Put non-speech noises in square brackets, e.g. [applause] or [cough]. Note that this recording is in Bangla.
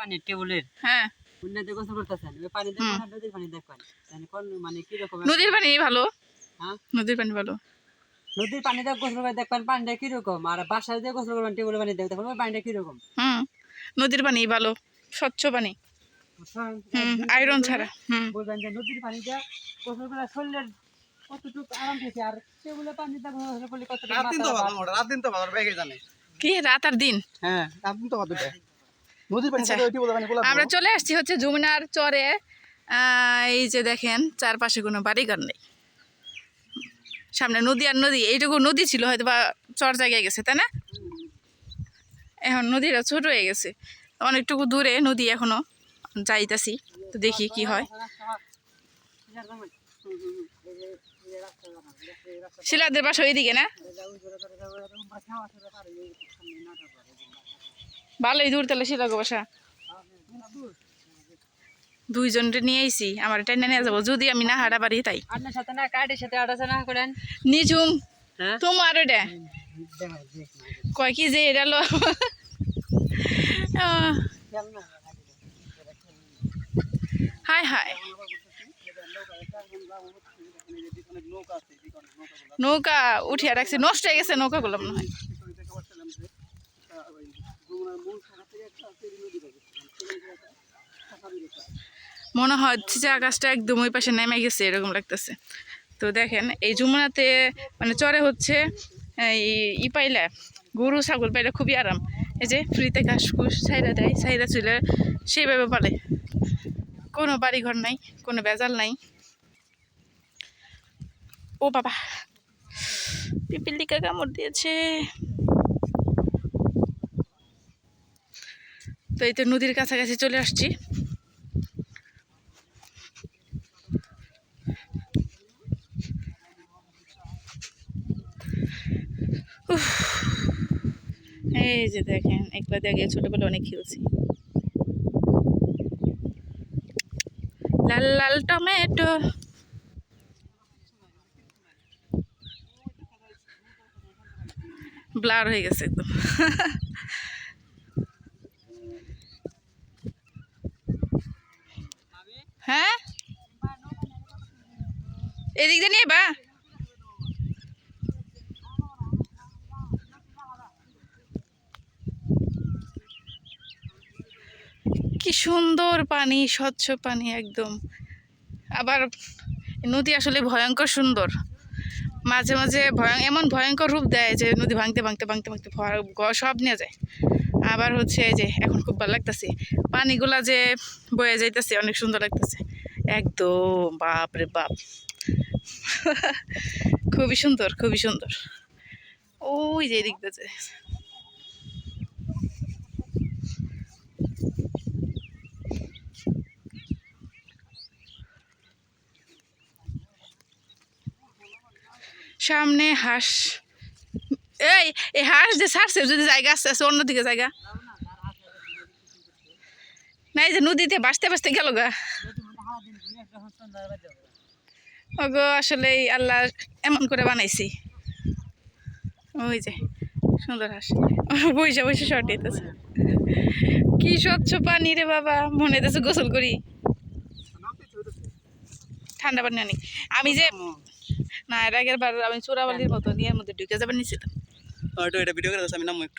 পানি টেবুলের। হ্যাঁ। উন্নতি গোসল করতেছেন। ওই পানি। দেখবেন নদীর পানি দেখবেন? তাহলে কোন মানে কি রকম নদীর পানি ভালো। হ্যাঁ? নদীর পানি ভালো। নদীর গোসল করে দেখবেন পানিটা কি রকম আর বাসায় দিয়ে গোসল করবেন টেবুলের পানি দেখবেন পানিটা কি রকম হুম। নদীর পানি ভালো স্বচ্ছ পানি। হুম আয়রন ছাড়া হুম। বলবেন যে নদীর পানিটা গোসল করে শরীরের কতটুকু আরাম পেয়েছে আর টেবুলের পানিটা গোসল করলে কতটুকু রাত দিন তো ভালো রাত দিন তো ভালো ব্যাগে জানে কি রাত আর দিন? হ্যাঁ রাত দিন তো ভালো। আমরা চলে আসছি হচ্ছে যমুনার চরে। এই যে দেখেন চারপাশে কোনো বাড়িঘর নেই। সামনে নদী আর নদী এইটুকু নদী ছিল হয়তো বা চর জায়গায় গেছে তাই না? এখন নদীটা ছোট হয়ে গেছে। অনেকটুকু দূরে নদী এখনও যাইতাছি তো দেখি কি হয়। শিলাদের বাসা ওইদিকে না? ভালোই দূর তাহলে শিলাগো বাসা। দুইজনকে নিয়ে আইছি আমার টেনে নিয়ে যাব যদি আমি না হারা পারি তাই। আপনার সাথে না কার্ডের সাথে আলোচনা করেন? নিঝুম হ্যাঁ? তোমার এটা? কয় কি যে এটা লো। হাই হাই নৌকা উঠিয়া রাখছি নষ্ট হয়ে গেছে নৌকাগুলো মনে হয়। মনে হচ্ছে যে আকাশটা একদম ওই পাশে নেমে গেছে, এরকম লাগতেছে। তো দেখেন, এই যমুনাতে মানে চরে হচ্ছে ই পাইলে, গরু, ছাগল পাইলে খুবই আরাম। এই যে ফ্রিতে ঘাস ফুস ছাইরা দেয়, ছাইরা চুলে সেইভাবে পালে। কোনো বাড়িঘর নাই, কোনো বেজাল নাই। ও বাবা, পিপিলিকা কামড় দিয়েছে। তো এই তো নদীর কাছাকাছি চলে আসছি। এই যে দেখেন একলা দেখে ছোটবেলা অনেক খেলছি। লাল লাল টমেটো। ব্লার হয়ে গেছে একদম। হ্যাঁ? এদিক দিয়ে নিয়ে বা। কি সুন্দর পানি, স্বচ্ছ পানি একদম। আবার নদী আসলে ভয়ঙ্কর সুন্দর। মাঝে মাঝে ভয়ং, এমন ভয়ঙ্কর রূপ দেয় যে নদী ভাঙতে ভাঙতে ভাঙতে ভাঙতে সব নিয়ে যায়। আবার হচ্ছে যে এখন খুব ভালো লাগতেছে, পানিগুলা যে বয়ে যাইতেছে অনেক সুন্দর লাগতেছে। একদম বাপ রে [laughs] বাপ। খুবই সুন্দর খুবই সুন্দর। ওই যে দিয়ে সামনে হাঁস। এই এই হাঁস যে ছাড়ছে, যদি জায়গা আসতে আসতে অন্যদিকে জায়গা। নাই যে নদীতে বাঁচতে বাঁচতে গেল গা। ওগো, আসলে আল্লাহ এমন করে বানাইছি। ওই যে, সুন্দর হাঁস। বসে বসে শর্ট দিতেছে। কি স্বচ্ছ পানি রে বাবা, মনে হইতেছে গোসল করি। ঠান্ডা পানি অনেক আমি যে না, এর আগের বার আমি চোরাবালির মতো নিয়ে মধ্যে ঢুকে যাবেন নিয়েছিলাম ওইটা এটা ভিডিও করে আমি নামো একটু।